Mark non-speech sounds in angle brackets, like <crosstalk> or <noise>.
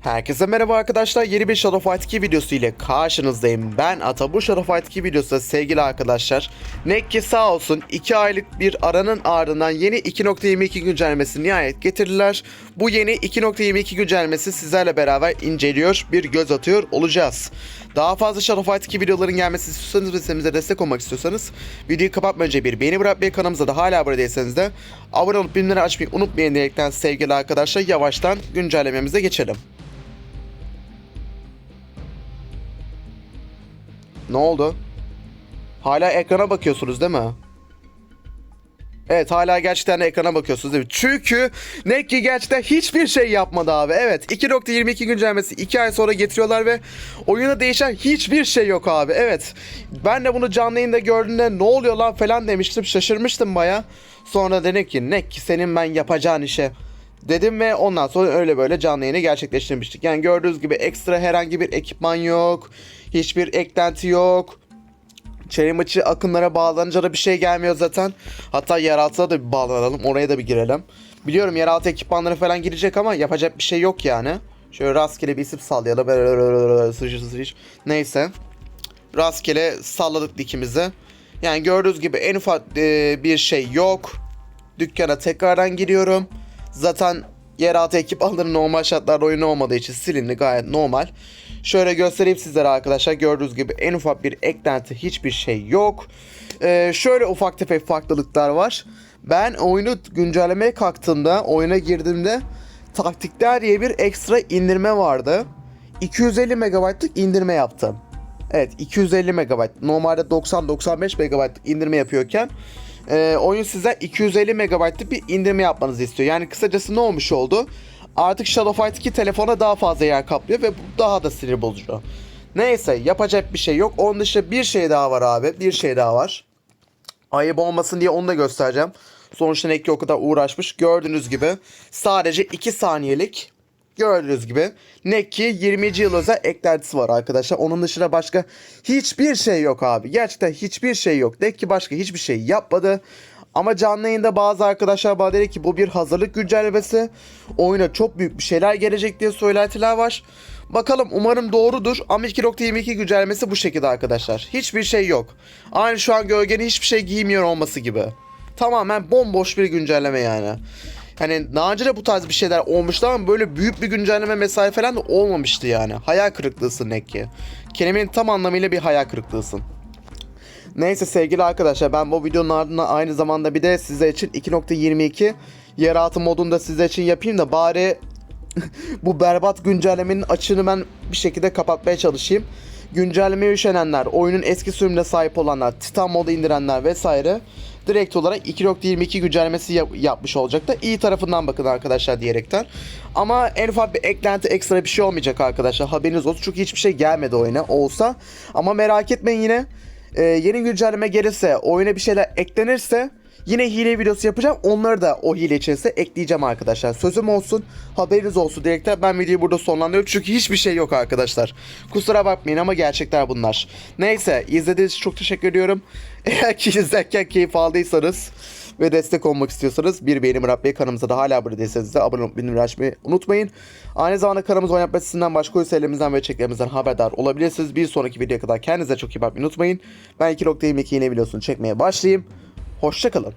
Herkese merhaba arkadaşlar. Yeni bir Shadow Fight 2 videosu ile karşınızdayım. Ben Ata. Bu Shadow Fight 2 videosu sevgili arkadaşlar. Nekki sağ olsun 2 aylık bir aranın ardından yeni 2.22 güncellemesini nihayet getirdiler. Bu yeni 2.22 güncellemesi sizlerle beraber inceliyor, bir göz atıyor olacağız. Daha fazla Shadow Fight 2 videoların gelmesini istiyorsanız ve sitemize destek olmak istiyorsanız videoyu kapatmadan önce bir beğeni bırakmayı kanalımıza da hala abone değilseniz de abone olup bildirimleri açmayı unutmayın diyerekten sevgili arkadaşlar yavaştan güncellememize geçelim. Ne oldu? Hala ekrana bakıyorsunuz değil mi? Evet hala gerçekten ekrana bakıyorsunuz değil mi? Çünkü Nekki gerçekten hiçbir şey yapmadı abi. Evet 2.22 güncellemesi 2 ay sonra getiriyorlar ve oyuna değişen hiçbir şey yok abi. Evet ben de bunu canlı yayında gördüğümde ne oluyor lan falan demiştim şaşırmıştım baya. Sonra dedim ki Nekki senin ben yapacağın işe dedim ve ondan sonra öyle böyle canlı yayını gerçekleştirmiştik. Yani gördüğünüz gibi ekstra herhangi bir ekipman yok. Hiçbir eklenti yok. Çelim içi akımlara bağlanınca da bir şey gelmiyor zaten. Hatta yeraltıda da bir bağlanalım. Oraya da bir girelim. Biliyorum yeraltı ekipmanları falan girecek ama yapacak bir şey yok yani. Şöyle rastgele bir isim sallayalım. Sıçır. Neyse. Rastgele salladık dikimizi. Yani gördüğünüz gibi en ufak e, bir şey yok. Dükkana tekrardan giriyorum. Zaten yeraltı ekipmanları normal şartlarda oyun olmadığı için silindi gayet normal. Şöyle göstereyim sizlere arkadaşlar. Gördüğünüz gibi en ufak bir eklenti hiçbir şey yok. Ee, şöyle ufak tefek farklılıklar var. Ben oyunu güncellemeye kalktığımda, oyuna girdiğimde taktikler diye bir ekstra indirme vardı. 250 MB'lık indirme yaptım. Evet 250 MB. Normalde 90-95 MB'lık indirme yapıyorken e, oyun size 250 MB'lık bir indirme yapmanızı istiyor. Yani kısacası ne olmuş oldu? Artık Shadow Fight 2 telefona daha fazla yer kaplıyor ve bu daha da sinir bozucu. Neyse yapacak bir şey yok. Onun dışında bir şey daha var abi. Bir şey daha var. Ayıp olmasın diye onu da göstereceğim. Sonuçta Neki o kadar uğraşmış. Gördüğünüz gibi sadece 2 saniyelik gördüğünüz gibi Neki 20. yıl özel eklentisi var arkadaşlar. Onun dışında başka hiçbir şey yok abi. Gerçekten hiçbir şey yok. Neki başka hiçbir şey yapmadı. Ama canlı yayında bazı arkadaşlar bana dedi ki bu bir hazırlık güncellemesi. Oyuna çok büyük bir şeyler gelecek diye söylentiler var. Bakalım umarım doğrudur ama 2.22 güncellemesi bu şekilde arkadaşlar. Hiçbir şey yok. Aynı şu an gölgenin hiçbir şey giymiyor olması gibi. Tamamen bomboş bir güncelleme yani. Hani daha önce de bu tarz bir şeyler olmuştu ama böyle büyük bir güncelleme mesai falan da olmamıştı yani. Hayal kırıklığısın Nekki. Kelimenin tam anlamıyla bir hayal kırıklığısın. Neyse sevgili arkadaşlar ben bu videonun ardından aynı zamanda bir de size için 2.22 yeraltı modunu da size için yapayım da bari <laughs> bu berbat güncellemenin açığını ben bir şekilde kapatmaya çalışayım. Güncellemeye üşenenler, oyunun eski sürümüne sahip olanlar, Titan modu indirenler vesaire direkt olarak 2.22 güncellemesi yap- yapmış olacak da iyi tarafından bakın arkadaşlar diyerekten. Ama en ufak bir eklenti ekstra bir şey olmayacak arkadaşlar haberiniz olsun çünkü hiçbir şey gelmedi oyuna olsa. Ama merak etmeyin yine e, yeni güncelleme gelirse oyuna bir şeyler eklenirse Yine hile videosu yapacağım. Onları da o hile içerisinde ekleyeceğim arkadaşlar. Sözüm olsun, haberiniz olsun diyerekten ben videoyu burada sonlandırıyorum. Çünkü hiçbir şey yok arkadaşlar. Kusura bakmayın ama gerçekler bunlar. Neyse, izlediğiniz için çok teşekkür ediyorum. <laughs> Eğer ki izlerken keyif aldıysanız ve destek olmak istiyorsanız bir beğeni bırakmayı kanalımıza da hala abone değilseniz de abone olup bildirim açmayı unutmayın. Aynı zamanda kanalımız oynatma açısından başka üyelerimizden ve çeklerimizden haberdar olabilirsiniz. Bir sonraki videoya kadar kendinize çok iyi bakmayı unutmayın. Ben 2.22 yine videosunu çekmeye başlayayım. Hoşçakalın.